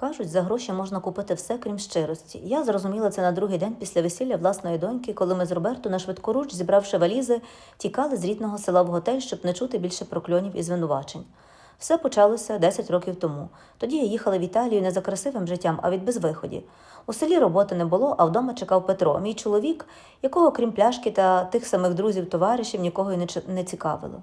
Кажуть, за гроші можна купити все, крім щирості. Я зрозуміла це на другий день після весілля власної доньки, коли ми з Роберто на швидкоруч, зібравши валізи, тікали з рідного села в готель, щоб не чути більше прокльонів і звинувачень. Все почалося 10 років тому. Тоді я їхала в Італію не за красивим життям, а від безвиході. У селі роботи не було, а вдома чекав Петро, мій чоловік, якого, крім пляшки та тих самих друзів-товаришів, нікого й не цікавило.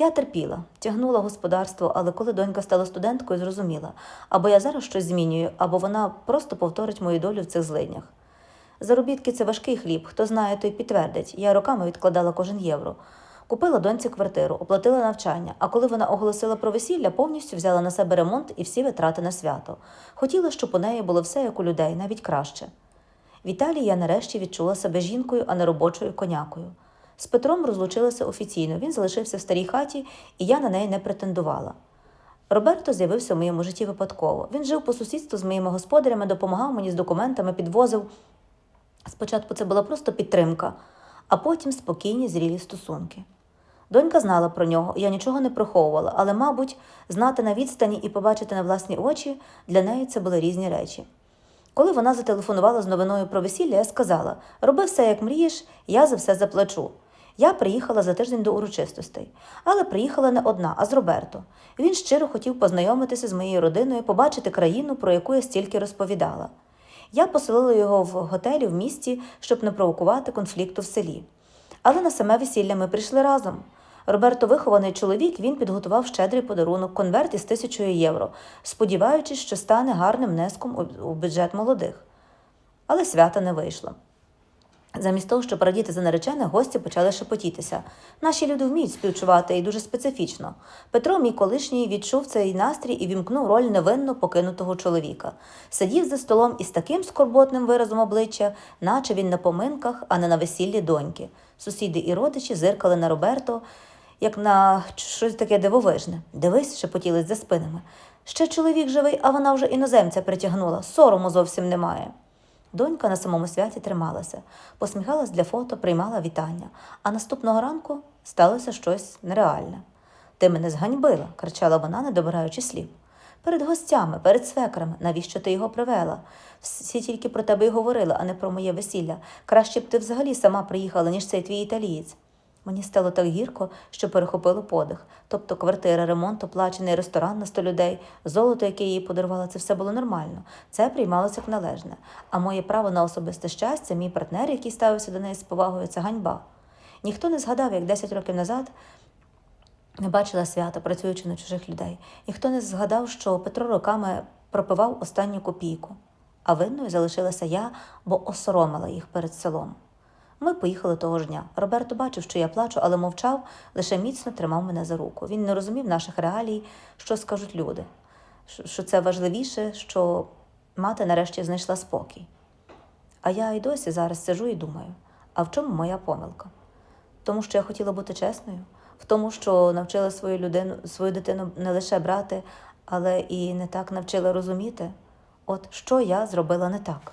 Я терпіла, тягнула господарство, але коли донька стала студенткою, зрозуміла, або я зараз щось змінюю, або вона просто повторить мою долю в цих злиднях. Заробітки це важкий хліб, хто знає, той підтвердить. Я роками відкладала кожен євро. Купила доньці квартиру, оплатила навчання, а коли вона оголосила про весілля, повністю взяла на себе ремонт і всі витрати на свято. Хотіла, щоб у неї було все як у людей, навіть краще. В Італії я нарешті відчула себе жінкою, а не робочою конякою. З Петром розлучилася офіційно, він залишився в старій хаті, і я на неї не претендувала. Роберто з'явився в моєму житті випадково. Він жив по сусідству з моїми господарями, допомагав мені з документами, підвозив. Спочатку це була просто підтримка, а потім спокійні, зрілі стосунки. Донька знала про нього, я нічого не приховувала, але, мабуть, знати на відстані і побачити на власні очі для неї це були різні речі. Коли вона зателефонувала з новиною про весілля, я сказала: роби все, як мрієш, я за все заплачу. Я приїхала за тиждень до урочистостей, але приїхала не одна, а з Роберто. Він щиро хотів познайомитися з моєю родиною, побачити країну, про яку я стільки розповідала. Я поселила його в готелі в місті, щоб не провокувати конфлікту в селі. Але на саме весілля ми прийшли разом. Роберто вихований чоловік, він підготував щедрий подарунок, конверт із тисячою євро, сподіваючись, що стане гарним внеском у- бюджет молодих. Але свята не вийшло. Замість того, щоб радіти за наречене, гості почали шепотітися. Наші люди вміють співчувати і дуже специфічно. Петро, мій колишній, відчув цей настрій і вімкнув роль невинно покинутого чоловіка. Сидів за столом із таким скорботним виразом обличчя, наче він на поминках, а не на весіллі доньки. Сусіди і родичі зиркали на Роберто, як на щось таке дивовижне. Дивись, шепотілись за спинами. Ще чоловік живий, а вона вже іноземця притягнула. Сорому зовсім немає. Донька на самому святі трималася, посміхалась для фото, приймала вітання, а наступного ранку сталося щось нереальне. Ти мене зганьбила, кричала вона, не добираючи слів. Перед гостями, перед свекрами, навіщо ти його привела? Всі тільки про тебе й говорили, а не про моє весілля. Краще б ти взагалі сама приїхала, ніж цей твій італієць. Мені стало так гірко, що перехопило подих. Тобто квартира, ремонт, оплачений ресторан на сто людей, золото, яке їй подарувала, це все було нормально. Це приймалося як належне. А моє право на особисте щастя, мій партнер, який ставився до неї з повагою, це ганьба. Ніхто не згадав, як 10 років назад не бачила свята, працюючи на чужих людей. Ніхто не згадав, що Петро роками пропивав останню копійку, а винною залишилася я, бо осоромила їх перед селом. Ми поїхали того ж дня. Роберто бачив, що я плачу, але мовчав, лише міцно тримав мене за руку. Він не розумів наших реалій, що скажуть люди, що- це важливіше, що мати нарешті знайшла спокій. А я й досі зараз сижу і думаю: а в чому моя помилка? Тому що я хотіла бути чесною, в тому, що навчила свою людину, свою дитину не лише брати, але і не так навчила розуміти. От що я зробила не так.